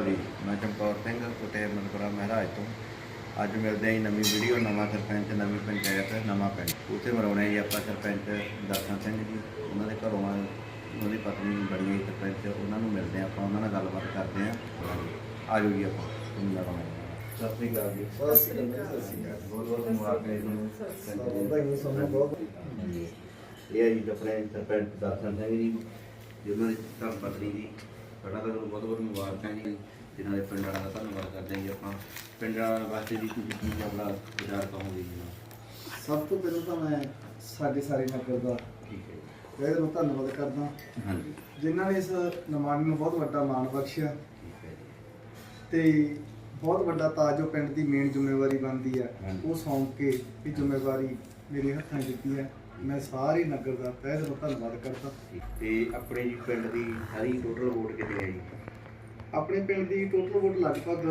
ਜੀ। ਮੈਂ ਚਮਕੌਰ ਸਿੰਘ ਕੋਟੇ ਮਨਪੁਰਾ ਮਹਾਰਾਜ ਤੋਂ। ਅੱਜ ਮਿਲਦੇ ਹਾਂ ਜੀ ਨਵੀਂ ਵੀਡੀਓ ਨਵਾਂ ਸਰਪੰਚ ਨਵੀਂ ਪੰਚਾਇਤ ਨਵਾਂ ਪਿੰਡ। ਉੱਥੇ ਮਰਾਉਣੇ ਜੀ ਆਪਾਂ ਸਰਪੰਚ ਦਰਸ਼ਨ ਸਿੰਘ ਜੀ। ਉਹਨਾਂ ਦੇ ਘਰੋਂ ਆ ਉਹਨਾਂ ਦੀ ਪਤਨੀ ਬਣੀ ਹੋਈ ਸਰਪੰਚ। ਉਹਨਾਂ ਨੂੰ ਮਿਲਦੇ ਹਾਂ ਆਪਾਂ ਉਹਨਾਂ ਨਾਲ ਗੱਲਬਾਤ ਕਰਦੇ ਹਾਂ। ਆ ਜਾਓ ਜੀ ਆਪਾਂ ਤੁਹਾਨੂੰ ਮਿਲਾਂਗੇ ਸਤਿ ਸ੍ਰੀ ਅਕਾਲ ਜੀ। ਸਤਿ ਸ੍ਰੀ ਅਕਾਲ, ਸਤਿ ਸ੍ਰੀ ਅਕਾਲ। ਬਹੁਤ ਬਹੁਤ ਮੁਬਾਰਕਾਂ ਜੀ ਤੁਹਾਨੂੰ। ਬਹੁਤ। ਇਹ ਹੈ ਜੀ ਆਪਣੇ ਸਰਪੰਚ ਦਰਸ਼ਨ ਸਿੰਘ ਜੀ ਜਿਨ੍ਹਾਂ ਦੀ ਧਰਮ ਪਤਨੀ ਜੀ। ਪਹਿਲਾਂ ਤਾਂ ਤੁਹਾਨੂੰ ਬਹੁਤ ਬਹੁਤ ਮੁਬਾਰਕਾਂ ਜੀ ਜਿਨ੍ਹਾਂ ਦੇ ਪਿੰਡ ਵਾਲਿਆਂ ਦਾ ਧੰਨਵਾਦ ਕਰਦੇ ਹਾਂ ਜੀ ਆਪਾਂ। ਪਿੰਡ ਵਾਲਿਆਂ ਵਾਸਤੇ ਜੀ ਤੁਸੀਂ ਕੀ ਆਪਣਾ ਵਿਚਾਰ ਕਹੋਗੇ ਜੀ? ਸਭ ਤੋਂ ਪਹਿਲਾਂ ਤਾਂ ਮੈਂ ਸਾਡੇ ਸਾਰੇ ਨਗਰ ਦਾ ਠੀਕ ਹੈ ਪਹਿਲੇ ਨੂੰ ਧੰਨਵਾਦ ਕਰਦਾ। ਹਾਂਜੀ। ਜਿਨ੍ਹਾਂ ਨੇ ਇਸ ਨਿਮਾਣ ਨੂੰ ਬਹੁਤ ਵੱਡਾ ਮਾਣ ਬਖਸ਼ਿਆ। ਠੀਕ ਹੈ ਤੇ ਬਹੁਤ ਵੱਡਾ ਤਾਜ ਜੋ ਪਿੰਡ ਦੀ ਮੇਨ ਜ਼ਿੰਮੇਵਾਰੀ ਬਣਦੀ ਹੈ। ਉਹ ਸੌਂਪ ਕੇ ਇਹ ਜ਼ਿੰਮੇਵਾਰੀ ਮੇਰੇ ਹੱਥਾਂ ਦਿੱਤੀ ਹੈ। ਮੈਂ ਸਾਰੇ ਨਗਰ ਦਾ ਪਹਿਲੇ ਨੂੰ ਧੰਨਵਾਦ ਕਰਦਾ। ਤੇ ਆਪਣੇ ਜੀ ਪਿੰਡ ਦੀ ਸਾਰੀ ਟੋਟਲ ਵੋਟ ਕਿੰਨੀ ਹੈ ਜੀ ਆਪਣੇ ਪਿੰਡ ਦੀ ਟੋਟਲ ਵੋਟ ਲਗਭਗ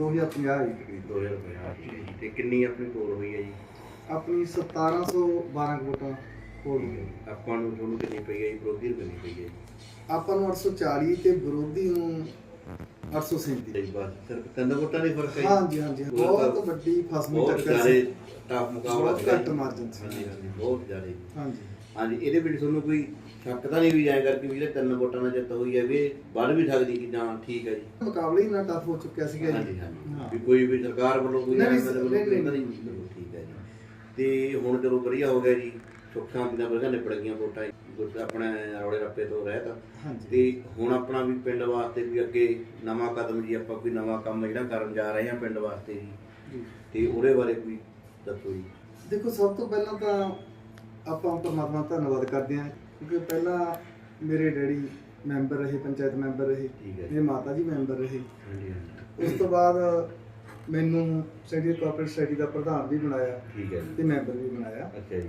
2050 ਹੈ ਜੀ ਤਕਰੀਬਨ 2050 ਠੀਕ ਹੈ ਜੀ। ਤੇ ਕਿੰਨੀ ਆਪਣੀ ਕੋਲ ਹੋਈ ਹੈ ਜੀ? ਆਪਣੀ 1712 ਵੋਟਾਂ ਹੋ ਠੀਕ ਹੈ ਗਈਆਂ ਜੀ। ਆਪਾਂ ਨੂੰ ਤੁਹਾਨੂੰ ਕਿੰਨੀ ਪਈ ਹੈ ਜੀ? ਵਿਰੋਧੀ ਨੂੰ ਕਿੰਨੀ ਪਈ ਹੈ ਜੀ? ਆਪਾਂ ਨੂੰ 840 ਤੇ ਵਿਰੋਧੀ ਨੂੰ 837 ਤੇ ਬਸ ਸਿਰਫ ਤਿੰਨ ਵੋਟਾਂ ਦੀ ਫ਼ਰਕ ਹੈ? ਹਾਂਜੀ ਹਾਂਜੀ ਬਹੁਤ ਵੱਡੀ ਫਸਮੀ ਬਹੁਤ ਟੱਕਰ ਜ਼ਿਆਦੇ ਸੀ ਟਫ ਮੁਕਾਬਲਾ ਬਹੁਤ ਸੀਗਾ ਘੱਟ ਜੀ। margin ਸੀ। ਹਾਂਜੀ ਹਾਂਜੀ ਬਹੁਤ ਜ਼ਿਆਦੇ। ਹਾਂਜੀ ਹਾਂਜੀ ਇਹਦੇ ਵਿੱਚ ਤੁਹਾਨੂੰ ਕੋਈ ਸ਼ੱਕ ਤਾਂ ਨਹੀਂ ਵੀ ਜਾਏ ਕਰਕੇ ਵੀ ਜਿਹੜੇ ਤਿੰਨ ਵੋਟਾਂ ਨਾਲ ਜਿੱਤ ਹੋਈ ਹੈ ਵੀ ਇਹ ਵੱਧ ਵੀ ਸਕਦੀ ਕਿ ਜਾਂ ਠੀਕ ਹੈ ਜੀ ਮੁਕਾਬਲਾ ਹੀ ਨਾ ਟਫ ਹੋ ਚੁੱਕਿਆ ਸੀਗਾ ਹਾਂਜੀ ਜੀ ਹਾਂਜੀ ਹਾਂ। ਵੀ ਕੋਈ ਵੀ ਸਰਕਾਰ ਵੱਲੋਂ ਕੋਈ ਨਹੀਂ, ਐਵੇਂ ਨਹੀਂ, ਮਤਲਬ ਨਹੀਂ, ਨਹੀਂ। ਨਹੀਂ ਚਲੋ ਠੀਕ ਹੈ ਜੀ ਤੇ ਹੁਣ ਚਲੋ ਵਧੀਆ ਹੋ ਗਿਆ ਜੀ ਸੁੱਖ ਨਾਲ ਵਧੀਆ ਨਿਬੜ ਗਈਆਂ ਵੋਟਾਂ ਗੁਰ- ਆਪਣੇ ਰੌਲੇ ਰੱਪੇ ਤੋਂ ਰਹਿਤ ਤੇ ਹੁਣ ਆਪਣਾ ਵੀ ਪਿੰਡ ਵਾਸਤੇ ਵੀ ਅੱਗੇ ਨਵਾਂ ਕਦਮ ਜੀ ਆਪਾਂ ਕੋਈ ਨਵਾਂ ਕੰਮ ਜਿਹੜਾ ਕਰਨ ਜਾ ਰਹੇ ਹਾਂ ਪਿੰਡ ਵਾਸਤੇ ਜੀ। ਤੇ ਉਹਦੇ ਬਾਰੇ ਕੋਈ ਦੱਸੋ ਜੀ। ਦੇਖੋ ਸਭ ਤੋਂ ਪਹਿਲਾਂ ਤਾਂ ਆਪਾਂ ਪਰਮਾਤਮਾ ਦਾ ਧੰਨਵਾਦ ਕਰਦੇ ਹਾਂ ਕਿਉਂਕਿ ਪਹਿਲਾਂ ਮੇਰੇ ਡੈਡੀ ਮੈਂਬਰ ਰਹੇ ਪੰਚਾਇਤ ਮੈਂਬਰ ਰਹੇ ਮੇਰੇ ਮਾਤਾ ਜੀ ਮੈਂਬਰ ਰਹੇ। ਉਸ ਤੋਂ ਬਾਅਦ ਮੈਨੂੰ ਸੈਕਟਰੀ ਕਾਰਪੋਰੇਟ ਸੋਸਾਇਟੀ ਦਾ ਪ੍ਰਧਾਨ ਵੀ ਬਣਾਇਆ ਠੀਕ ਹੈ ਤੇ ਮੈਂਬਰ ਵੀ ਬਣਾਇਆ। ਅੱਛਾ ਜੀ।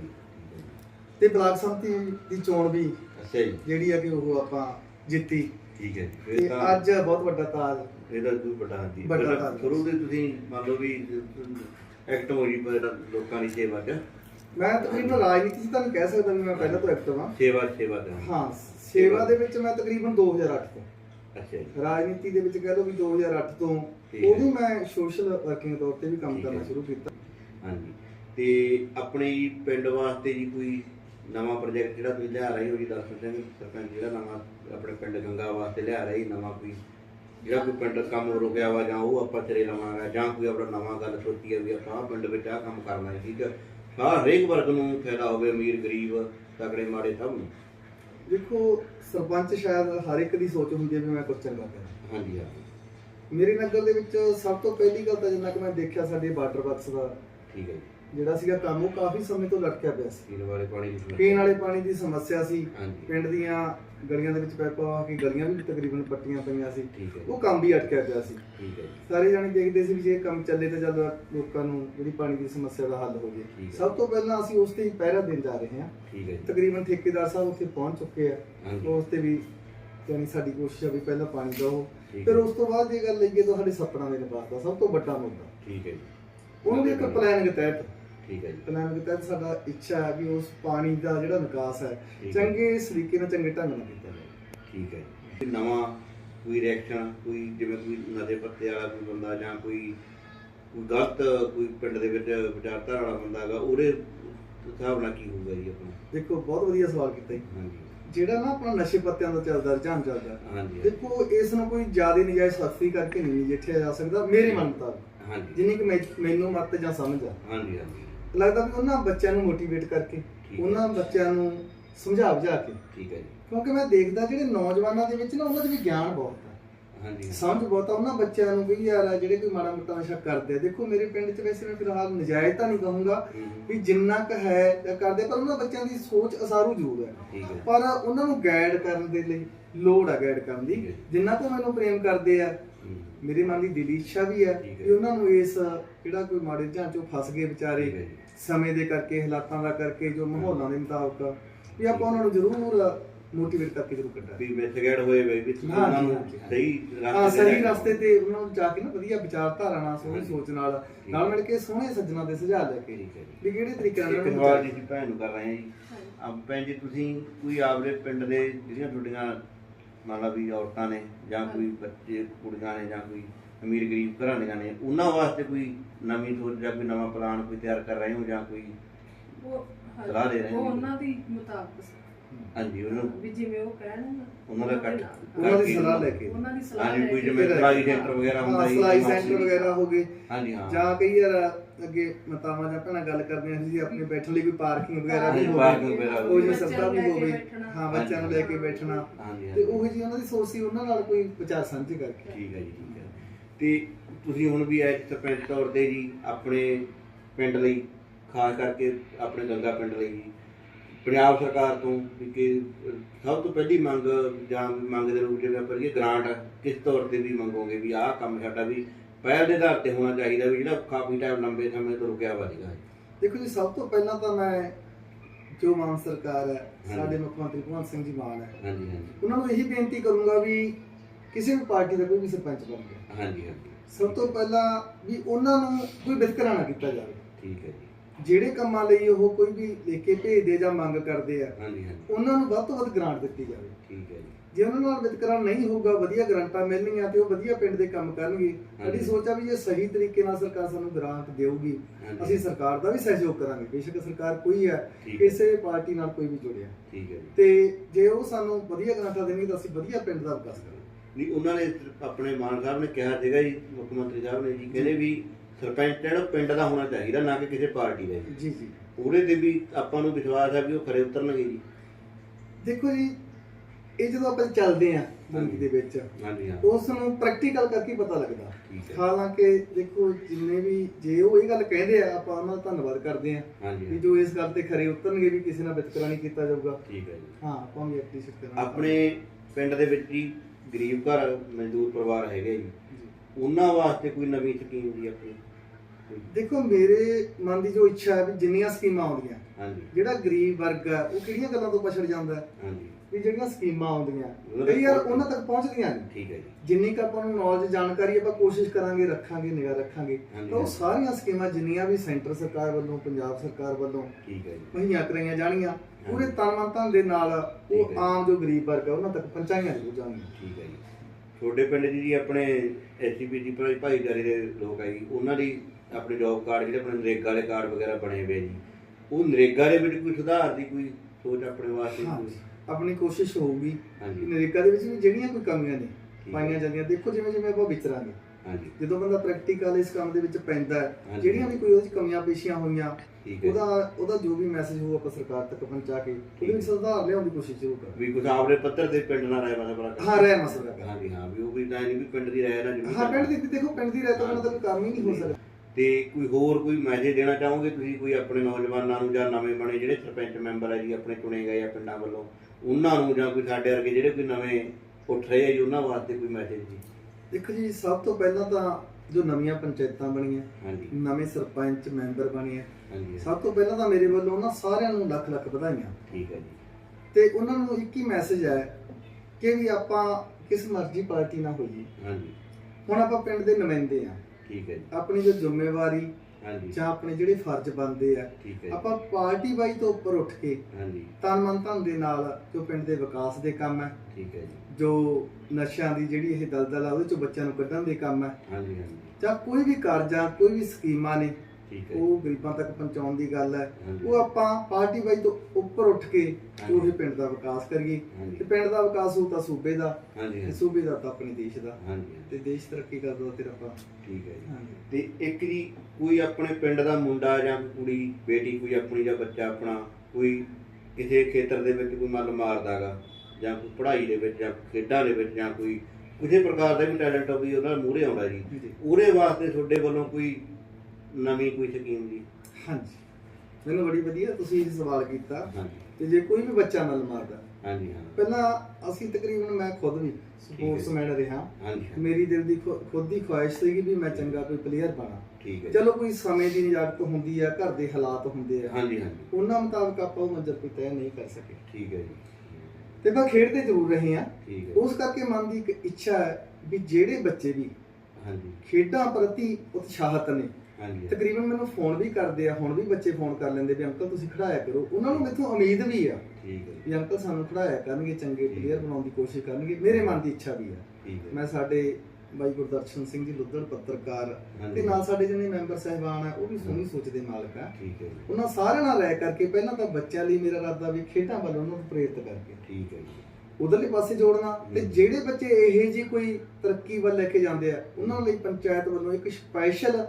ਤੇ ਬਲਾਕ ਸੰਮਤੀ ਦੀ ਚੋਣ ਵੀ ਅੱਛਾ ਜੀ। ਜਿਹੜੀ ਆ ਕਿ ਉਹ ਆਪਾਂ ਜਿੱਤੀ। ਠੀਕ ਹੈ ਜੀ। ਤੇ ਅੱਜ ਬਹੁਤ ਵੱਡਾ ਤਾਜ ਇਹਦਾ ਕੋਈ ਵੱਡਾ ਹਾਂਜੀ ਵੱਡਾ ਪਹਿਲਾਂ ਧੰਨਵਾਦ। ਸ਼ੁਰੂ ਦੇ ਤੁਸੀਂ ਮੰਨ ਲਓ ਵੀ ਐਕਟ ਹੋ ਜੀ ਪਰ ਲੋਕਾਂ ਦੀ ਸੇਵਾ ਚ। ਮੈਂ ਤਕਰੀਬਨ ਰਾਜਨੀਤੀ 'ਚ ਤੁਹਾਨੂੰ ਕਹਿ ਸਕਦਾ ਵੀ ਮੈਂ ਪਹਿਲਾਂ ਤੋਂ ਐਕਟਿਵ ਹਾਂ। ਸੇਵਾ ਸੇਵਾ ਕਰਨ ਹਾਂ ਸੇਵਾ ਦੇ ਵਿੱਚ ਮੈਂ ਤਕਰੀਬਨ 2008 ਤੋਂ। ਅੱਛਾ ਜੀ। ਰਾਜਨੀਤੀ ਦੇ ਵਿੱਚ ਕਹਿ ਲਓ ਵੀ 2008 ਤੋਂ ਠੀਕ ਹੈ। ਵੀ ਮੈਂ ਸੋਸ਼ਲ ਵਰਕਿੰਗ ਤੌਰ ਤੇ ਵੀ ਕੰਮ ਠੀਕ ਕਰਨਾ ਹੈ। ਸ਼ੁਰੂ ਕੀਤਾ। ਹਾਂਜੀ। ਤੇ ਆਪਣੇ ਜੀ ਪਿੰਡ ਵਾਸਤੇ ਜੀ ਕੋਈ ਨਵਾਂ ਪ੍ਰੋਜੈਕਟ ਜਿਹੜਾ ਤੁਸੀਂ ਲਿਆ ਰਹੇ ਹੋ ਜੀ ਦਰਸ਼ਨ ਸਿੰਘ ਸਰਪੰਚ ਜਿਹੜਾ ਨਵਾਂ ਆਪਣੇ ਪਿੰਡ ਗੰਗਾ ਵਾਸਤੇ ਲਿਆ ਰਹੇ ਨਵਾਂ ਕੋਈ ਜਿਹੜਾ ਕੋਈ ਪਿੰਡ ਕੰਮ ਰੁਕਿਆ ਵਾ ਜਾਂ ਉਹ ਆਪਾਂ ਚਰੇ ਲਵਾਂਗਾ ਜਾਂ ਕੋਈ ਆਪਣਾ ਨਵਾਂ ਗੱਲ ਸੋਚੀ ਹੈ ਵੀ ਆਪਾਂ ਆਹ ਪਿੰਡ ਵਿੱਚ ਆਹ ਕੰਮ ਕਰਨਾ ਹੈ ਠੀਕ ਹੈ। ਹਾਂ ਹਰੇਕ ਵਰਗ ਨੂੰ ਫਾਇਦਾ ਹੋਵੇ ਅਮੀਰ ਗਰੀਬ ਤਕੜੇ ਮਾੜੇ ਸਭ ਨੂੰ। ਦੇਖੋ ਸਰਪੰਚ ਸ਼ਾਇਦ ਹਰ ਇੱਕ ਦੀ ਸੋਚ ਹੁੰਦੀ ਹੈ ਵੀ ਮੈਂ ਕੁਝ ਚੰਗਾ ਕਰਾਂ। ਹਾਂਜੀ ਹਾਂ। ਮੇਰੇ ਨਗਰ ਦੇ ਵਿੱਚ ਸਭ ਤੋਂ ਪਹਿਲੀ ਗੱਲ ਤਾਂ ਜਿੰਨਾ ਕਿ ਮੈਂ ਦੇਖਿਆ ਸਾਡੇ ਵਾਟਰ ਬਾਕਸ ਦਾ ਠੀਕ ਹੈ ਜੀ। ਜਿਹੜਾ ਸੀਗਾ ਕੰਮ ਉਹ ਕਾਫੀ ਸਮੇਂ ਤੋਂ ਲਟਕਿਆ ਪਿਆ ਸੀ। ਪੀਣ ਵਾਲੇ ਪਾਣੀ ਦੀ ਸਮੱਸਿਆ। ਪੀਣ ਵਾਲੇ ਪਾਣੀ ਦੀ ਸਮੱਸਿਆ ਸੀ। ਹਾਂਜੀ। ਪਿੰਡ ਦੀਆਂ ਗਲੀਆਂ ਦੇ ਵਿੱਚ ਪੈਪਾ ਆ ਕੇ ਗਲੀਆਂ ਵੀ ਤਕਰੀਬਨ ਪੱਟੀਆਂ ਪਈਆਂ ਸੀ। ਠੀਕ ਹੈ ਉਹ ਕੰਮ ਵੀ ਅਟਕਿਆ ਪਿਆ ਸੀ। ਠੀਕ ਹੈ ਜੀ। ਸਾਰੇ ਜਾਣੇ ਦੇਖਦੇ ਸੀ ਵੀ ਜੇ ਇਹ ਕੰਮ ਚੱਲੇ ਤਾਂ ਚੱਲ ਲੋਕਾਂ ਨੂੰ ਜਿਹੜੀ ਪਾਣੀ ਦੀ ਸਮੱਸਿਆ ਦਾ ਹੱਲ ਹੋ ਜੇ ਠੀਕ ਹੈ। ਸਭ ਤੋਂ ਪਹਿਲਾਂ ਅਸੀਂ ਉਸ ਤੇ ਹੀ ਪਹਿਰਾ ਦੇਣ ਜਾ ਰਹੇ ਹਾਂ। ਠੀਕ ਹੈ ਜੀ। ਤਕਰੀਬਨ ਠੇਕੇਦਾਰ ਸਾਹਿਬ ਉੱਥੇ ਪਹੁੰਚ ਚੁੱਕੇ ਆ। ਹਾਂਜੀ। ਉਸ ਤੇ ਵੀ ਯਾਨੀ ਸਾਡੀ ਕੋਸ਼ਿਸ਼ ਆ ਵੀ ਪਹਿਲਾਂ ਪਾਣੀ ਠੀਕ ਫਿਰ। ਉਸ ਤੋਂ ਬਾਅਦ ਜੇ ਗੱਲ ਲਈਏ ਤਾਂ ਸਾਡੇ ਸਪਨਾ ਦੇ ਨਿਵਾਸ ਦਾ ਸਭ ਤੋਂ ਵੱਡਾ ਮੁੱਦਾ। ਠੀਕ ਹੈ ਜੀ। ਉਹਨੂੰ ਵੀ ਇੱਕ ਪਲਾਨਿੰਗ ਤਹਿਤ ਠੀਕ ਹੈ ਜੀ। ਪਲਾਨਿੰਗ ਤਹਿਤ ਸਾਡਾ ਇੱਛਾ ਹੈ ਵੀ ਉਸ ਪਾਣੀ ਦਾ ਜਿਹੜਾ ਨਿਕਾਸ ਹੈ ਠੀਕ ਹੈ। ਚੰਗੇ ਸਲੀਕੇ ਨਾਲ ਚੰਗੇ ਢੰਗ ਨਾਲ ਕੀਤਾ ਜਾਵੇ। ਠੀਕ ਹੈ ਜੀ। ਨਵਾਂ ਕੋਈ ਰਿਐਕਸ਼ਨ ਕੋਈ ਜਿਵੇਂ ਕੋਈ ਨਦੇ ਪੱਤੇ ਵਾਲਾ ਕੋਈ ਬੰਦਾ ਜਾਂ ਕੋਈ ਕੋਈ ਗਲਤ ਕੋਈ ਪਿੰਡ ਦੇ ਵਿੱਚ ਵਿਚਾਰਧਾਰਾ ਵਾਲਾ ਬੰਦਾ ਹੈਗਾ ਉਹਦੇ ਹਿਸਾਬ ਨਾਲ ਕੀ ਹੋਊਗਾ ਜੀ ਆਪਣਾ? ਦੇਖੋ ਬਹੁਤ ਵਧੀਆ ਸਵਾਲ ਕੀਤਾ ਜੀ। ਹਾਂਜੀ। ਜਿਹੜਾ ਨਾ ਆਪਣਾ ਨਸ਼ੇ ਪੱਤਿਆਂ ਦਾ ਚੱਲਦਾ ਰੁਝਾਨ ਚੱਲਦਾ ਹਾਂਜੀ। ਦੇਖੋ ਇਸ ਨੂੰ ਕੋਈ ਜ਼ਿਆਦਾ ਨਜਾਇਜ਼ ਸਖਤੀ ਕਰਕੇ ਨਹੀਂ ਨਜਿੱਠਿਆ ਜਾ ਸਕਦਾ ਮੇਰੇ ਮਨ ਮੁਤਾਬਕ। ਹਾਂਜੀ। ਜਿੰਨੀ ਕਿ ਮੈਂ- ਮੈਨੂੰ ਮਤ ਜਾਂ ਸਮਝ ਆ। ਹਾਂਜੀ ਹਾਂਜੀ। ਲੱਗਦਾ ਵੀ ਉਹਨਾਂ ਬੱਚਿਆਂ ਨੂੰ ਮੋਟੀਵੇਟ ਕਰਕੇ। ਉਹਨਾਂ ਬੱਚਿਆਂ ਨੂੰ ਸਮਝਾ ਬੁਝਾ ਕੇ। ਠੀਕ ਹੈ ਜੀ। ਕਿਉਂਕਿ ਮੈਂ ਦੇਖਦਾ ਜਿਹੜੇ ਨੌਜਵਾਨਾਂ ਦੇ ਵਿੱਚ ਨਾ ਉਹਨਾਂ 'ਚ ਵੀ ਗਿਆਨ ਬਹੁਤ ਹੈ ਹਾਂਜੀ। ਸਮਝ ਬਹੁਤ ਆ। ਉਹਨਾਂ ਬੱਚਿਆਂ ਨੂੰ ਵੀ ਯਾਰ ਆ ਜਿਹੜੇ ਕੋਈ ਮਾੜਾ ਮੋਟਾ ਨਸ਼ਾ ਕਰਦੇ ਆ। ਦੇਖੋ ਮੇਰੇ ਪਿੰਡ 'ਚ ਵੈਸੇ ਮੈਂ ਫਿਲਹਾਲ ਨਜਾਇਜ਼ ਤਾਂ ਨਹੀਂ ਕਹੂੰਗਾ ਵੀ ਜਿੰਨਾ ਕੁ ਹੈ ਕਰਦੇ ਪਰ ਉਹਨਾਂ ਬੱਚਿਆਂ ਦੀ ਸੋਚ ਅਸਾਰੂ ਜ਼ਰੂਰ ਹੈ। ਪਰ ਉਹਨਾਂ ਨੂੰ ਗਾਈਡ ਕਰਨ ਦੇ ਲਈ ਲੋੜ ਆ ਗਾਈਡ ਕਰਨ ਦੀ। ਜਿੰਨਾ ਤੋਂ ਮੈਨੂੰ ਪ੍ਰੇਮ ਕਰਦੇ ਆ ਮੇਰੇ ਮਨ ਦੀ ਦਿਲੀ ਇੱਛਾ ਵੀ ਹੈ। ਕਿ ਉਹਨਾਂ ਨੂੰ ਇਸ ਜਿਹੜਾ ਕੋਈ ਮਾੜੇ ਝਾਂ ਚੋਂ ਫਸ ਗਏ ਵਿਚਾਰੇ। ਸਮੇਂ ਦੇ ਕਰਕੇ ਹਾਲਾਤਾਂ ਦਾ ਕਰਕੇ ਜੋ ਮਾਹੌਲਾਂ ਦੇ ਮੁਤਾਬਕ ਵੀ ਆਪਾਂ ਉਹਨਾਂ ਨੂੰ ਜ਼ਰੂਰ ਮੋਟੀਵੇਟ ਕਰਕੇ ਜ਼ਰੂਰ ਕੱਢਾਂਗੇ। ਵੀ ਮਿਸਗਾਈਡ ਹੋਏ ਵੇ ਵੀ ਉਹਨਾਂ ਨੂੰ। ਸਹੀ ਹਾਂ ਰਸਤੇ ਤੇ ਸਹੀ ਲੈ ਕੇ ਰਸਤੇ ਤੇ ਉਹਨਾਂ ਨੂੰ ਜਾ ਕੇ ਨਾ ਵਧੀਆ ਵਿਚਾਰਧਾਰਾ ਨਾਲ ਸੋਹਣੀ। ਸੋਚ ਨਾਲ ਨਾਲ ਹੈ। ਮਿਲ ਕੇ ਸੋਹਣੇ ਸੱਜਣਾ ਦੇ ਸੁਝਾਅ ਲੈ ਕੇ। ਹੈ ਵੀ ਕਿਹੜੇ ਤਰੀਕੇ ਨਾਲ ਇੱਕ ਉਹਨਾਂ ਨੂੰ ਸਵਾਲ ਜੀ ਭੈਣ ਨੂੰ ਕਰ ਰਹੇ ਹਾਂ ਜੀ। ਆਪ ਭੈਣ ਜੀ ਤੁਸੀਂ ਕੋਈ ਆਪਦੇ ਪਿੰਡ ਦੇ ਜਿਹੜੀਆਂ ਤੁਹਾਡੀਆਂ ਮਤਲਬ ਵੀ ਔਰਤਾਂ ਨੇ ਜਾਂ ਕੋਈ ਬੱਚੇ ਕੁੜੀਆਂ ਨੇ ਜਾਂ ਕੋਈ ਅਮੀਰ ਗਰੀਬ ਘਰਾਂ ਦੀਆਂ ਨੇ ਉਹਨਾਂ ਵਾਸਤੇ ਕੋਈ ਨਵੀਂ ਸੋਚ ਜਾਂ ਕੋਈ ਨਵਾਂ ਪਲਾਨ ਕੋਈ ਤਿਆਰ ਕਰ ਰਹੇ ਹੋ ਜਾਂ ਕੋਈ ਉਹ ਹਾਂਜੀ, ਸਲਾਹ ਦੇ ਰਹੇ ਉਹ ਨੇ। ਉਹਨਾਂ ਦੀ ਮੁਤਾਬਕ। ਹਾਂਜੀ ਉਹਨੂੰ ਵੀ ਜਿਵੇਂ ਉਹ ਕਹਿਣ ਉਹਨਾਂ ਦਾ ਕੱਟ ਉਹਨਾਂ ਦੀ ਸਲਾਹ ਲੈ ਕੇ। ਉਹਨਾਂ ਦੀ ਸਲਾਹ ਹਾਂਜੀ ਲੈ ਕੋਈ ਕੇ। ਜਿਵੇਂ ਸਿਲਾਈ ਸੈਂਟਰ ਵਗੈਰਾ ਹੁੰਦਾ ਹਾਂ ਜੀ, ਸਿਲਾਈ ਸੈਂਟਰ ਵਗੈਰਾ ਹੋ ਗਏ। ਹਾਂਜੀ ਹਾਂ। ਜਾਂ ਕਈ ਵਾਰ ਅੱਗੇ ਮਤਾਵਾਂ ਜਾਂ ਭੈਣਾਂ ਗੱਲ ਕਰਦੀਆਂ ਸੀ ਜੀ ਆਪਣੇ ਬੈਠਣ ਲਈ ਕੋਈ ਪਾਰਕਿੰਗ ਵਗੈਰਾ ਵੀ ਹਾਂਜੀ, ਹੋਵੇ ਪਾਰਕਿੰਗ ਵਗੈਰਾ ਉਹ ਜੀ ਬੱਚਿਆਂ ਸਸਤਾ ਨੂੰ ਵੀ ਲੈ ਕੇ ਹੋਵੇ। ਬੈਠਣਾ। ਹਾਂ ਬੱਚਿਆਂ ਨੂੰ ਲੈ ਕੇ ਬੈਠਣਾ। ਹਾਂਜੀ ਤੇ ਹਾਂਜੀ। ਉਹ ਜੀ ਉਹਨਾਂ ਦੀ ਸੋਚ ਸੀ ਉਹਨਾਂ ਨਾਲ ਕੋਈ ਵਿਚਾਰ ਸਾਂਝੇ ਕਰਕੇ। ਠੀਕ ਹੈ ਜੀ ਤੇ ਤੁਸੀਂ ਹੁਣ ਵੀ ਐਜ ਸਰਪੰਚ ਤੌਰ ਤੇ ਜੀ ਆਪਣੇ ਪਿੰਡ ਲਈ ਖਾਸ ਕਰਕੇ ਆਪਣੇ ਗੰਗਾ ਪਿੰਡ ਲਈ ਜੀ। ਪੰਜਾਬ ਸਰਕਾਰ ਤੋਂ ਕਿ ਸਭ ਤੋਂ ਪਹਿਲੀ ਮੰਗ ਜਾਂ ਮੰਗ ਦੇ ਰੂਪ ਜਿਵੇਂ ਆਪਾਂ ਇਹ ਗ੍ਰਾਂਟ ਕਿਸ ਤੌਰ ਤੇ ਵੀ ਮੰਗੋਗੇ ਵੀ ਆਹ ਕੰਮ ਸਾਡਾ ਵੀ ਪਹਿਲ ਦੇ ਆਧਾਰ ਤੇ ਹੋਣਾ ਚਾਹੀਦਾ ਵੀ ਜਿਹੜਾ ਕਾਫੀ ਟਾਈਮ ਲੰਬੇ ਸਮੇਂ ਤੋਂ ਰੁਕਿਆ ਵਾ ਸੀਗਾ। ਦੇਖੋ ਜੀ ਸਭ ਤੋਂ ਪਹਿਲਾਂ ਤਾਂ ਮੈਂ ਜੋ ਮਾਨ ਸਰਕਾਰ ਹੈ। ਸਾਡੇ ਮੁੱਖ ਮੰਤਰੀ ਭਗਵੰਤ ਸਿੰਘ ਜੀ ਮਾਨ ਹੈ। ਹਾਂਜੀ ਹਾਂਜੀ। ਉਹਨਾਂ ਨੂੰ ਇਹੀ ਬੇਨਤੀ ਕਰੂੰਗਾ ਵੀ ਕਿਸੇ ਵੀ ਪਾਰਟੀ ਦਾ ਕੋਈ ਵੀ ਸਰਪੰਚ ਬਣ ਗਿਆ। ਹਾਂਜੀ ਹਾਂਜੀ। ਸਭ ਤੋਂ ਪਹਿਲਾਂ ਵੀ ਉਹਨਾਂ ਨੂੰ ਕੋਈ ਵਿਤਕਰਾ ਨਾ ਕੀਤਾ ਜਾਵੇ। ਠੀਕ ਹੈ ਜੀ। ਜਿਹੜੇ ਕੰਮਾਂ ਲਈ ਉਹ ਕੋਈ ਵੀ ਲਿਖ ਕੇ ਭੇਜਦੇ ਜਾਂ ਮੰਗ ਕਰਦੇ ਆ ਹਾਂਜੀ ਹਾਂਜੀ। ਉਹਨਾਂ ਨੂੰ ਵੱਧ ਤੋਂ ਵੱਧ ਗ੍ਰਾਂਟ ਦਿੱਤੀ ਜਾਵੇ। ਠੀਕ ਹੈ ਜੀ। ਜੇ ਉਹਨਾਂ ਨਾਲ ਵਿਤਕਰਾ ਨਹੀਂ ਹੋਊਗਾ ਵਧੀਆ ਗ੍ਰਾਂਟਾਂ ਮਿਲਣਗੀਆਂ ਤੇ ਉਹ ਵਧੀਆ ਪਿੰਡ ਦੇ ਕੰਮ ਕਰਨਗੇ ਸਾਡੀ। ਸੋਚ ਆ ਵੀ ਜੇ ਸਹੀ ਤਰੀਕੇ ਨਾਲ ਸਰਕਾਰ ਸਾਨੂੰ ਗ੍ਰਾਂਟ ਦੇਊਗੀ ਹਾਂਜੀ। ਅਸੀਂ ਸਰਕਾਰ ਦਾ ਵੀ ਸਹਿਯੋਗ ਕਰਾਂਗੇ। ਬੇਸ਼ੱਕ ਸਰਕਾਰ ਕੋਈ ਹੈ ਠੀਕ ਹੈ। ਕਿਸੇ ਪਾਰਟੀ ਨਾਲ ਕੋਈ ਵੀ ਜੁੜਿਆ। ਠੀਕ ਹੈ ਜੀ। ਤੇ ਜੇ ਉਹ ਸਾਨੂੰ ਵਧੀਆ ਗ੍ਰਾਂਟਾਂ ਦੇਣਗੇ ਤਾਂ ਅਸੀਂ ਵਧੀਆ ਪਿੰਡ ਦਾ ਵਿਕਾਸ ਕਰਾਂਗੇ। ਨਹੀਂ ਉਹਨਾਂ ਨੇ ਆਪਣੇ ਮਾਨ ਸਾਹਿਬ ਨੇ ਕਿਹਾ ਸੀਗਾ ਜੀ ਮੁੱਖ ਮੰਤਰੀ ਸਾਹਿਬ ਨੇ ਜੀ ਕਹਿੰਦੇ ਵੀ ਸਰਪੰਚ ਜਿਹੜਾ ਪਿੰਡ ਦਾ ਹੋਣਾ ਚਾਹੀਦਾ ਨਾ ਕਿ ਕਿਸੇ ਪਾਰਟੀ ਦਾ ਜੀ। ਜੀ। ਉਹਦੇ ਤੇ ਵੀ ਆਪਾਂ ਨੂੰ ਵਿਸ਼ਵਾਸ ਹੈ ਵੀ ਉਹ ਖਰੇ ਉਤਰਨਗੇ ਜੀ। ਦੇਖੋ ਜੀ ਇਹ ਜਦੋਂ ਆਪਾਂ ਚੱਲਦੇ ਆ ਜ਼ਿੰਦਗੀ ਦੇ ਵਿੱਚ ਹਾਂਜੀ ਹਾਂ। ਉਸ ਨੂੰ ਪ੍ਰੈਕਟੀਕਲ ਕਰਕੇ ਪਤਾ ਲੱਗਦਾ। ਹਾਲਾਂਕਿ ਦੇਖੋ ਜਿੰਨੇ ਵੀ ਜੇ ਉਹ ਇਹ ਗੱਲ ਕਹਿੰਦੇ ਆ ਆਪਾਂ ਉਹਨਾਂ ਦਾ ਧੰਨਵਾਦ ਕਰਦੇ ਆ ਵੀ ਜੋ ਇਸ ਗੱਲ ਤੇ ਖਰੇ ਉਤਰਨਗੇ ਵੀ ਕਿਸੇ ਨਾਲ ਵਿਤਕਰਾ ਨਹੀਂ ਕੀਤਾ ਜਾਊਗਾ। ਠੀਕ ਹੈ ਜੀ। ਹਾਂ ਆਪਾਂ ਵੀ ਐਪਰੀਸ਼ੀਏਟ ਕਰਾਂਗੇ ਆਪਣੇ ਪਿੰਡ ਦੇ ਵਿੱਚ ਜੀ ਗਰੀਬ ਘਰ ਮਜ਼ਦੂਰ ਪਰਿਵਾਰ ਹੈਗੇ ਜੀ। ਉਹਨਾਂ ਵਾਸਤੇ ਕੋਈ ਨਵੀਂ ਸਕੀਮ ਜੀ ਆਪਣੀ? ਦੇਖੋ ਮੇਰੇ ਮਨ ਦੀ ਜੋ ਇੱਛਾ ਹੈ ਵੀ ਜਿੰਨੀਆਂ ਸਕੀਮਾਂ ਆਉਂਦੀਆਂ ਹਾਂਜੀ ਜਿਹੜਾ ਗਰੀਬ ਵਰਗ ਹੈ ਉਹ ਕਿਹੜੀਆਂ ਗੱਲਾਂ ਤੋਂ ਪਛੜ ਜਾਂਦਾ ਹੈ ਹਾਂਜੀ ਵੀ ਜਿਹੜੀਆਂ ਸਕੀਮਾਂ ਆਉਂਦੀਆਂ ਕਈ ਵਾਰ ਤੱਕ ਉਹਨਾਂ ਤੱਕ ਪਹੁੰਚਦੀਆਂ ਨਹੀਂ। ਠੀਕ ਹੈ ਜੀ। ਜਿੰਨੀ ਕੁ ਆਪਾਂ ਨੂੰ ਨੌਲੇਜ ਜਾਣਕਾਰੀ ਆਪਾਂ ਕੋਸ਼ਿਸ਼ ਕਰਾਂਗੇ ਰੱਖਾਂਗੇ ਨਿਗਾਹ ਰੱਖਾਂਗੇ ਤਾਂ ਉਹ। ਸਾਰੀਆਂ ਸਕੀਮਾਂ ਜਿੰਨੀਆਂ ਵੀ ਸੈਂਟਰ ਸਰਕਾਰ ਵੱਲੋਂ ਪੰਜਾਬ ਸਰਕਾਰ ਵੱਲੋਂ ਠੀਕ ਹੈ ਜੀ। ਮੁਹੱਈਆ ਕਰਾਈਆਂ ਜਾਣਗੀਆਂ ਪੂਰੇ ਤਨ ਮਨ ਧਨ ਦੇ ਨਾਲ ਉਹ। ਆਮ ਜੋ ਗਰੀਬ ਵਰਗ ਹੈ ਉਹਨਾਂ ਤੱਕ ਪਹੁੰਚਾਈਆਂ ਜ਼ਰੂਰ ਜਾਣਗੀਆਂ। ਠੀਕ ਹੈ ਜੀ। ਤੁਹਾਡੇ ਪਿੰਡ ਜੀ ਆਪਣੇ ਐਸਸੀਪੀਜੀ ਭਾਈਚਾਰੇ ਦੇ ਲੋਕ ਆ ਜੀ ਉਹਨਾਂ ਦੀ ਆਪਣੇ ਜੌਬ ਕਾਰਡ ਜਿਹੜੇ ਆਪਣੇ ਨਰੇਗਾ ਵਾਲੇ ਕਾਰਡ ਵਗੈਰਾ ਬਣੇ ਹੋਏ ਜੀ ਉਹ ਨਰੇਗਾ ਦੇ ਵਿੱਚ ਕੋਈ ਸੁਧਾਰ ਦੀ ਕੋਈ ਸੋਚ ਆਪਣੇ ਵਾਸਤੇ ਆਪਣੀ ਕੋਸ਼ਿਸ਼ ਹੋਊਗੀ ਕਿ ਹਾਂਜੀ। ਨਰੇਗਾ ਦੇ ਵਿੱਚ ਵੀ ਜਿਹੜੀਆਂ ਕੋਈ ਕਮੀਆਂ ਨੇ ਠੀਕ ਪਾਈਆਂ। ਜਾਂਦੀਆਂ ਦੇਖੋ ਜਿਵੇਂ ਜਿਵੇਂ ਆਪਾਂ ਵਿਚਰਾਂਗੇ ਹਾਂਜੀ। ਜਦੋਂ ਬੰਦਾ ਪ੍ਰੈਕਟੀਕਲ ਇਸ ਕੰਮ ਦੇ ਵਿੱਚ ਪੈਂਦਾ ਹੈ ਹਾਂਜੀ। ਜਿਹੜੀਆਂ ਵੀ ਕੋਈ ਉਹਦੀ ਕਮੀਆਂ ਪੇਸ਼ੀਆਂ ਹੋਈਆਂ ਠੀਕ ਹੈ। ਜੀ। ਉਹਦਾ ਉਹਦਾ ਜੋ ਵੀ ਮੈਸੇਜ ਹੋਊ ਆਪਾਂ ਸਰਕਾਰ ਤੱਕ ਪਹੁੰਚਾ ਕੇ ਉਹਦੇ ਵਿੱਚ ਸੁਧਾਰ ਲਿਆਉਣ ਦੀ ਕੋਸ਼ਿਸ਼ ਜ਼ਰੂਰ ਕਰਾਂਗੇ। ਵੀ ਕੁਝ ਆਪਦੇ ਪੱਤਰ ਤੇ ਪਿੰਡ ਨਾਲ ਰਾਏ ਮਸਲਾ ਬੜਾ ਹਾਂ ਰਹਿ ਮਸਲਾ ਹਾਂਜੀ ਹਾਂ ਵੀ ਉਹ ਵੀ ਤਾਂ ਨਹੀਂ ਵੀ ਪਿੰਡ ਦੀ ਰਾਏ ਨਾਲ ਜ਼ਰੂਰ ਹਾਂ ਪਿੰਡ। ਦੀ ਦੇਖੋ ਪਿੰਡ ਦੀ ਰਹਿ ਤੋਂ ਬਿਨਾਂ ਤਾਂ ਕੋਈ ਕੰਮ ਹੀ ਨਹੀਂ ਹੋ ਸਕਦਾ। ਤੇ ਕੋਈ ਹੋਰ ਕੋਈ ਮੈਸੇਜ ਦੇਣਾ ਚਾਹੋਗੇ? ਤੁਸੀਂ ਕੋਈ ਆਪਣੇ ਨੌਜਵਾਨਾਂ ਨੂੰ ਜਾਂ ਨਵੇਂ ਬਣੇ ਜਿਹੜੇ ਸਰਪੰਚ ਮੈਂਬਰ ਹੈ ਜੀ ਆਪਣੇ ਚੁਣੇ ਗਏ ਆ ਪਿੰਡਾਂ ਵੱਲੋਂ ਉਹਨਾਂ ਨੂੰ ਜਾਂ ਕੋਈ ਸਾਡੇ ਵਰਗੇ ਜਿਹੜੇ ਕੋਈ ਨਵੇਂ ਉੱਠ ਰਹੇ ਆ ਜੀ ਉਹਨਾਂ ਵਾਸਤੇ ਕੋਈ ਮੈਸੇਜ ਜੀ? ਦੇਖੋ ਜੀ ਸਭ ਤੋਂ ਪਹਿਲਾਂ ਤਾਂ ਜੋ ਨਵੀਆਂ ਪੰਚਾਇਤਾਂ ਬਣੀਆਂ ਹਾਂਜੀ। ਨਵੇਂ ਸਰਪੰਚ ਮੈਂਬਰ ਬਣੇ ਆ ਹਾਂਜੀ। ਸਭ ਤੋਂ ਪਹਿਲਾਂ ਤਾਂ ਮੇਰੇ ਵੱਲੋਂ ਉਹਨਾਂ ਸਾਰਿਆਂ ਨੂੰ ਲੱਖ ਲੱਖ ਵਧਾਈਆਂ। ਠੀਕ ਹੈ ਜੀ। ਤੇ ਉਹਨਾਂ ਨੂੰ ਇੱਕ ਹੀ ਮੈਸੇਜ ਹੈ ਕਿ ਵੀ ਆਪਾਂ ਕਿਸ ਮਰਜ਼ੀ ਪਾਰਟੀ ਨਾਲ ਹੋਈਏ। ਹਾਂਜੀ। ਹੁਣ ਆਪਾਂ ਪਿੰਡ ਦੇ ਨੁਮਾਇੰਦੇ ਆ। ਠੀਕ ਹੈ ਜੀ। ਆਪਣੀ ਜੋ ਜ਼ਿੰਮੇਵਾਰੀ ਹਾਂਜੀ। ਜਾਂ ਆਪਣੇ ਜਿਹੜੇ ਫਰਜ਼ ਬਣਦੇ ਆ ਠੀਕ ਹੈ ਜੀ। ਆਪਾਂ ਪਾਰਟੀ ਬਾਈ ਤੋਂ ਉੱਪਰ ਉੱਠ ਕੇ ਹਾਂਜੀ। ਤਨ ਮਨ ਧਨ ਦੇ ਨਾਲ ਜੋ ਪਿੰਡ ਦੇ ਵਿਕਾਸ ਦੇ ਕੰਮ ਹੈ ਠੀਕ ਹੈ ਜੀ। ਜੋ ਨਸ਼ਿਆਂ ਦੀ ਜਿਹੜੀ ਇਹ ਦਲਦਲ ਆ ਉਹਦੇ ਚੋਂ ਬੱਚਿਆਂ ਨੂੰ ਕੱਢਣ ਦੇ ਕੰਮ ਹੈ ਹਾਂਜੀ ਹਾਂਜੀ। ਜਾਂ ਕੋਈ ਵੀ ਕਾਰਜਾਂ ਕੋਈ ਵੀ ਸਕੀਮਾਂ ਨੇ ਉਹ ਗਰੀਬਾਂ ਤੱਕ ਪਹੁੰਚਾਉਣ ਦੀ ਗੱਲ ਹੈ। ਉਹ ਆਪਾਂ ਪਾਰਟੀ ਬਾਈ ਤੋਂ ਉੱਪਰ ਉੱਠ ਕੇ। ਇਹ ਪਿੰਡ ਦਾ ਵਿਕਾਸ ਕਰੀਏ। ਤੇ ਪਿੰਡ ਦਾ ਵਿਕਾਸ ਹੋਊ ਤਾਂ ਸੂਬੇ ਦਾ। ਹਾਂਜੀ ਤੇ ਹਾਂਜੀ। ਸੂਬੇ ਦਾ ਤਾਂ ਆਪਣੇ ਦੇਸ਼ ਦਾ। ਹਾਂਜੀ ਤੇ ਦੇਸ਼ ਤਰੱਕੀ ਕਰਦਾ ਤਾਂ ਫਿਰ ਆਪਾਂ। ਠੀਕ ਹੈ ਤੇ ਇੱਕ ਜੀ ਕੋਈ ਆਪਣੇ ਪਿੰਡ ਦਾ ਮੁੰਡਾ ਜਾਂ ਕੁੜੀ ਬੇਟੀ ਕੋਈ ਆਪਣੀ ਜਾਂ ਬੱਚਾ ਆਪਣਾ ਕੋਈ ਕਿਸੇ ਖੇਤਰ ਦੇ ਵਿੱਚ ਕੋਈ ਮੱਲ ਮਾਰਦਾਗਾ ਜਾਂ ਕੋਈ ਪੜ੍ਹਾਈ ਦੇ ਵਿੱਚ ਜਾਂ ਖੇਡਾਂ ਦੇ ਵਿੱਚ ਜਾਂ ਕੋਈ ਕਿਸੇ ਪ੍ਰਕਾਰ ਦਾ ਵੀ ਟੈਲੈਂਟ ਹੋਵੇ ਉਹਨਾਂ ਮੂਹਰੇ ਆਉਂਦਾ ਜੀ। ਜੀ। ਉਹਦੇ ਵਾਸਤੇ ਤੁਹਾਡੇ ਵੱਲੋਂ ਕੋਈ ਨਵੀਂ ਕੋਈ ਸਕੀਮ ਜੀ ਹਾਂਜੀ। ਮੈਨੂੰ ਬੜੀ ਵਧੀਆ ਤੁਸੀਂ ਇਹ ਸਵਾਲ ਕੀਤਾ। ਹਾਂਜੀ। ਤੇ ਜੇ ਕੋਈ ਵੀ ਬੱਚਾ ਮੱਲ ਮਾਰਦਾ। ਹਾਂਜੀ ਹਾਂ। ਪਹਿਲਾਂ ਅਸੀਂ ਤਕਰੀਬਨ ਮੈਂ ਖੁਦ ਵੀ ਸਪੋਰਟਸਮੈਨ ਰਿਹਾ। ਹਾਂਜੀ ਮੇਰੀ ਦਿਲ ਦੀ ਖੁਦ ਦੀ ਖੁਆਇਸ਼ ਸੀਗੀ ਵੀ ਮੈਂ ਚੰਗਾ ਕੋਈ ਪਲੇਅਰ ਬਣਾ। ਠੀਕ ਹੈ। ਚਲੋ ਕੋਈ ਸਮੇਂ ਦੀ ਨਿਜਾਤ ਹੁੰਦੀ ਆ ਘਰ ਦੇ ਹਾਲਾਤ ਹੁੰਦੇ ਆ। ਹਾਂਜੀ ਹਾਂਜੀ। ਉਹਨਾਂ ਮੁਤਾਬਕ ਆਪਾਂ ਉਹ ਮੰਜ਼ਰ ਕੋਈ ਤੈਅ ਨਹੀਂ ਕਰ ਸਕੇ। ਠੀਕ ਹੈ ਜੀ। ਤੇ ਮੈਂ ਖੇਡਦੇ ਜ਼ਰੂਰ ਰਹੇ ਆ ਉਸ ਕਰਕੇ ਮਨ ਦੀ ਇੱਕ ਇੱਛਾ ਹੈ ਵੀ ਜਿਹੜੇ ਬੱਚੇ ਵੀ ਹਾਂਜੀ। ਖੇਡਾਂ ਪ੍ਰਤੀ ਉਤਸ਼ਾਹਤ ਨੇ। ਹਾਂਜੀ। ਤਕਰੀਬਨ ਮੈਨੂੰ ਫੋਨ ਵੀ ਕਰਦੇ ਆ ਹੁਣ ਵੀ ਬੱਚੇ ਫੋਨ ਕਰ ਲੈਂਦੇ ਵੀ ਅੰਕਲ ਤੁਸੀਂ ਖੜਾਇਆ ਕਰੋ। ਉਹਨਾਂ ਨੂੰ ਮੈਥੋਂ ਉਮੀਦ ਵੀ ਆ ਠੀਕ ਹੈ ਜੀ, ਵੀ ਅੰਕਲ ਸਾਨੂੰ ਖੜਾਇਆ ਕਰਨਗੇ ਚੰਗੇ ਪਲੇਅਰ ਬਣਾਉਣ ਦੀ ਕੋਸ਼ਿਸ਼ ਕਰਨਗੇ। ਮੇਰੇ ਮਨ ਦੀ ਇੱਛਾ ਵੀ ਹੈ। ਮੈਂ ਸਾਡੇ ਬਾਈ ਗੁਰਦਰਸ਼ਨ ਸਿੰਘ ਜੀ ਲੁੱਧੜ ਪੱਤਰਕਾਰ। ਤੇ ਨਾਲ ਸਾਡੇ ਜਿੰਨੇ ਮੈਂਬਰ ਸਹਿਬਾਨ ਆ ਉਹ ਵੀ ਸੋਹਣੀ ਸੋਚ ਦੇ ਮਾਲਕ ਆ। ਠੀਕ ਹੈ ਜੀ। ਉਹਨਾਂ ਸਾਰਿਆਂ ਨਾਲ ਰਹਿ ਕਰਕੇ ਪਹਿਲਾਂ ਤਾਂ ਬੱਚਿਆਂ ਲਈ ਮੇਰਾ ਇਰਾਦਾ ਵੀ ਖੇਡਾਂ ਵੱਲ ਉਹਨਾਂ ਨੂੰ ਪ੍ਰੇਰਿਤ ਕਰਕੇ। ਠੀਕ ਹੈ ਜੀ। ਉਧਰਲੇ ਪਾਸੇ ਜੋੜਨਾ ਤੇ। ਜਿਹੜੇ ਬੱਚੇ ਇਹੋ ਜਿਹੀ ਕੋਈ ਤਰੱਕੀ ਵੱਲ ਲੈ ਕੇ ਜਾਂਦੇ ਆ ਉਹਨਾਂ ਲਈ ਪੰਚਾਇਤ ਵੱਲੋਂ ਇੱਕ ਸਪੈਸ਼ਲ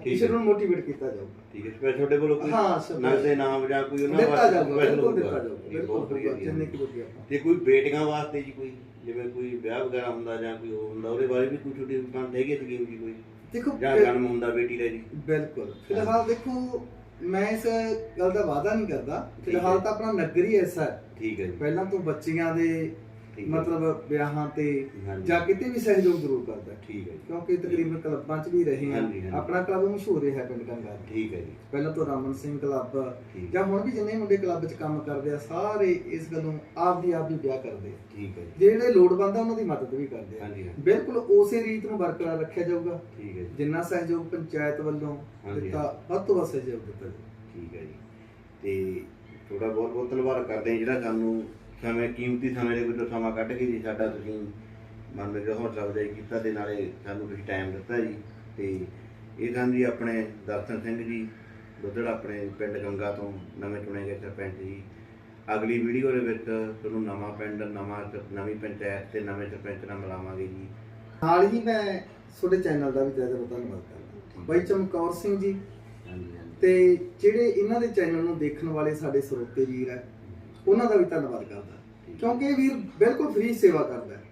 ਕਿਸੇ ਨੂੰ ਮੋਟੀਵੇਟ ਕੀਤਾ ਜਾਊਗਾ। ਠੀਕ ਹੈ ਸਪੈਸ਼ਲ ਤੁਹਾਡੇ ਕੋਲੋਂ ਕੋਈ ਹਾਂ, ਦੇ ਨਾਮ ਜਾਂ ਕੋਈ ਉਹਨਾਂ ਦਿੱਤਾ ਜਾਊਗਾ ਬਿਲਕੁਲ। ਦਿੱਤਾ ਜਾਊਗਾ ਬਿਲਕੁਲ ਕਿ ਵਧੀਆ ਤੇ ਕੋਈ ਬੇਟੀਆਂ ਵਾਸਤੇ ਜੀ ਕੋਈ ਜਿਵੇਂ ਕੋਈ ਵਿਆਹ ਵਗੈਰਾ ਹੁੰਦਾ ਜਾਂ ਕੋਈ ਉਹ ਹੁੰਦਾ ਉਹਦੇ ਬਾਰੇ ਵੀ ਕੋਈ ਛੋਟੀ ਬੰਦ ਹੈਗੀ ਜੀ ਕੋਈ? ਦੇਖੋ ਜਾਂ ਜਨਮ ਹੁੰਦਾ ਬੇਟੀ ਦਾ ਜੀ? ਬਿਲਕੁਲ। ਫਿਲਹਾਲ ਦੇਖੋ ਮੈਂ ਇਸ ਗੱਲ ਦਾ ਵਾਅਦਾ ਨਹੀਂ ਕਰਦਾ। ਫਿਲਹਾਲ ਤਾਂ ਆਪਣਾ ਨਗਰ ਹੀ ਐਸਾ ਹੈ। ਠੀਕ ਹੈ ਜੀ। ਪਹਿਲਾਂ ਤੋਂ ਬੱਚੀਆਂ ਦੇ ਠੀਕ ਹੈ। ਮਤਲਬ ਵਿਆਹਾਂ ਤੇ ਹਾਂਜੀ। ਜਾਂ ਕਿਤੇ ਵੀ ਸਹਿਯੋਗ ਜ਼ਰੂਰ ਕਰਦਾ ਹੈ। ਠੀਕ ਹੈ ਜੀ। ਕਿਉਂਕਿ ਤਕਰੀਬਨ ਕਲੱਬਾਂ 'ਚ ਵੀ ਰਹੇ ਹਾਂ। ਹਾਂਜੀ। ਆਪਣਾ ਕਲੱਬ ਮਸ਼ਹੂਰ ਹੈ ਪਿੰਡ ਗੰਗਾ ਠੀਕ ਹੈ ਜੀ। ਪਹਿਲਾਂ ਤੋਂ ਰਾਮਨ ਸਿੰਘ ਕਲੱਬ ਠੀਕ। ਜਾਂ ਹੁਣ ਵੀ ਜਿੰਨੇ ਮੁੰਡੇ ਕਲੱਬ 'ਚ ਕੰਮ ਕਰਦੇ ਆ ਸਾਰੇ ਇਸ ਗੱਲੋਂ ਆਪ ਦੀ ਆਪ ਹੀ ਵਿਆਹ ਕਰਦੇ ਆ। ਠੀਕ ਹੈ ਜੀ। ਜਿਹੜੇ ਲੋੜਵੰਦ ਆ ਉਹਨਾਂ ਦੀ ਮਦਦ ਵੀ ਕਰਦੇ ਆ। ਹਾਂਜੀ, ਹਾਂਜੀ। ਬਿਲਕੁਲ ਉਸੇ ਰੀਤ ਨੂੰ ਬਰਕਰਾਰ ਰੱਖਿਆ ਜਾਊਗਾ। ਠੀਕ ਹੈ ਜੀ। ਜਿੰਨਾ ਸਹਿਯੋਗ ਪੰਚਾਇਤ ਵੱਲੋਂ ਹਾਂਜੀ, ਦਿੱਤਾ ਵੱਧ ਤੋਂ ਵੱਧ ਸਹਿਯੋਗ ਦਿੱਤਾ ਜਾਊ। ਠੀਕ ਹੈ ਜੀ। ਤੇ ਤੁਹਾਡਾ ਬਹੁਤ ਬਹੁਤ ਧੰਨਵਾਦ ਕਰਦੇ ਹਾਂ ਜਿਹੜਾ ਸਾਨੂੰ ਸਮੇਂ ਕੀਮਤੀ ਸਮੇਂ ਦੇ ਵਿੱਚੋਂ ਸਮਾਂ ਕੱਢ ਕੇ ਜੀ ਸਾਡਾ ਤੁਸੀਂ ਮਨ ਵਿੱਚ ਹੌਸਲਾ ਅਫਜ਼ਾਈ ਕੀਤਾ ਤੇ ਨਾਲੇ ਸਾਨੂੰ ਤੁਸੀਂ ਟਾਈਮ ਦਿੱਤਾ ਜੀ। ਤੇ ਇਹ ਸਨ ਜੀ ਆਪਣੇ ਦਰਸ਼ਨ ਸਿੰਘ ਜੀ ਦੁੱਧੜ ਆਪਣੇ ਪਿੰਡ ਗੰਗਾ ਤੋਂ ਨਵੇਂ ਚੁਣੇ ਗਏ ਸਰਪੰਚ ਜੀ। ਅਗਲੀ ਵੀਡੀਓ ਦੇ ਵਿੱਚ ਤੁਹਾਨੂੰ ਨਵਾਂ ਪਿੰਡ ਨਵਾਂ ਨਵੀਂ ਪੰਚਾਇਤ ਤੇ ਨਵੇਂ ਸਰਪੰਚ ਨਾਲ ਮਿਲਾਵਾਂਗੇ ਜੀ। ਨਾਲ ਹੀ ਮੈਂ ਤੁਹਾਡੇ ਚੈਨਲ ਦਾ ਵੀ ਜ਼ਿਆਦਾ ਬਹੁਤ ਧੰਨਵਾਦ ਕਰਦਾ। ਬਾਈ ਚਮਕੌਰ ਸਿੰਘ ਜੀ ਤੇ ਜਿਹੜੇ ਇਹਨਾਂ ਦੇ ਚੈਨਲ ਨੂੰ ਦੇਖਣ ਵਾਲੇ ਸਾਡੇ ਸਰੋਤੇ ਵੀਰ ਹੈ ਉਹਨਾਂ ਦਾ ਵੀ ਧੰਨਵਾਦ ਕਰਦਾ। ਕਿਉਂਕਿ ਇਹ ਵੀਰ ਬਿਲਕੁਲ ਫ੍ਰੀ ਸੇਵਾ ਕਰਦਾ ਹੈ।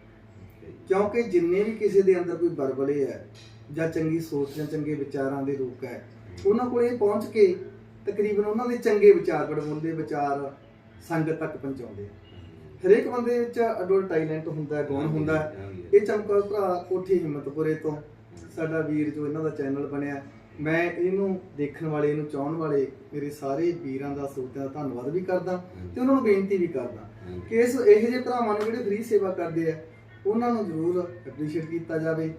ਕਿਉਂਕਿ ਜਿੰਨੇ ਵੀ ਕਿਸੇ ਦੇ ਅੰਦਰ ਕੋਈ ਬਰਬਲੇ ਹੈ ਜਾਂ ਚੰਗੀ ਸੋਚ ਜਾਂ ਚੰਗੇ ਵਿਚਾਰਾਂ ਦੇ ਰੂਪ ਹੈ, ਉਹਨਾਂ ਕੋਲ ਇਹ ਪਹੁੰਚ ਕੇ ਤਕਰੀਬਨ ਉਹਨਾਂ ਦੇ ਚੰਗੇ ਵਿਚਾਰ ਬੜਬੋਲੇ ਵਿਚਾਰ ਸੰਗਤ ਤੱਕ ਪਹੁੰਚਾਉਂਦੇ ਹਰੇਕ ਬੰਦੇ ਵਿੱਚ ਅਡੋਲ ਟੈਲੈਂਟ ਹੁੰਦਾ ਹੈ, ਗੁਣ ਹੁੰਦਾ ਇਹ ਚਮਕੌਰ ਭਰਾ ਕੋਠੀ ਹਿੰਮਤਪੁਰੇ ਤੋਂ ਸਾਡਾ ਵੀਰ ਜੋ ਇਹਨਾਂ ਦਾ ਚੈਨਲ ਬਣਿਆ ਮੈਂ ਇਹਨੂੰ ਦੇਖਣ ਵਾਲੇ ਇਹਨੂੰ ਚਾਹਣ ਵਾਲੇ ਮੇਰੇ ਸਾਰੇ ਵੀਰਾਂ ਦਾ ਸਰੋਤਿਆਂ ਦਾ ਧੰਨਵਾਦ ਵੀ ਕਰਦਾ ਤੇ ਉਹਨਾਂ ਨੂੰ ਬੇਨਤੀ ਵੀ ਕਰਦਾ। ਕਿ ਇਸ ਇਹੋ ਜਿਹੇ ਭਰਾਵਾਂ ਨੂੰ ਜਿਹੜੇ ਫ੍ਰੀ ਸੇਵਾ ਕਰਦੇ ਆ ਉਹਨਾਂ ਨੂੰ ਜ਼ਰੂਰ ਐਪਰੀਸ਼ੀਏਟ ਕੀਤਾ ਜਾਵੇ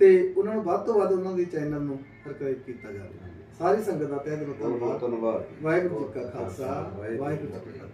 ਤੇ ਉਹਨਾਂ ਨੂੰ ਵੱਧ ਤੋਂ ਵੱਧ ਉਹਨਾਂ ਦੇ ਚੈਨਲ ਨੂੰ ਸਬਸਕ੍ਰਾਈਬ ਕੀਤਾ ਜਾਵੇ। ਸਾਰੀ ਸੰਗਤ ਦਾ ਤਹਿ ਦਿਲੋਂ ਧੰਨਵਾਦ। ਵਾਹਿਗੁਰੂ ਜੀ ਕਾ ਖਾਲਸਾ ਵਾਹਿਗੁਰੂ ਜੀ ਕੀ ਫਤਿਹ।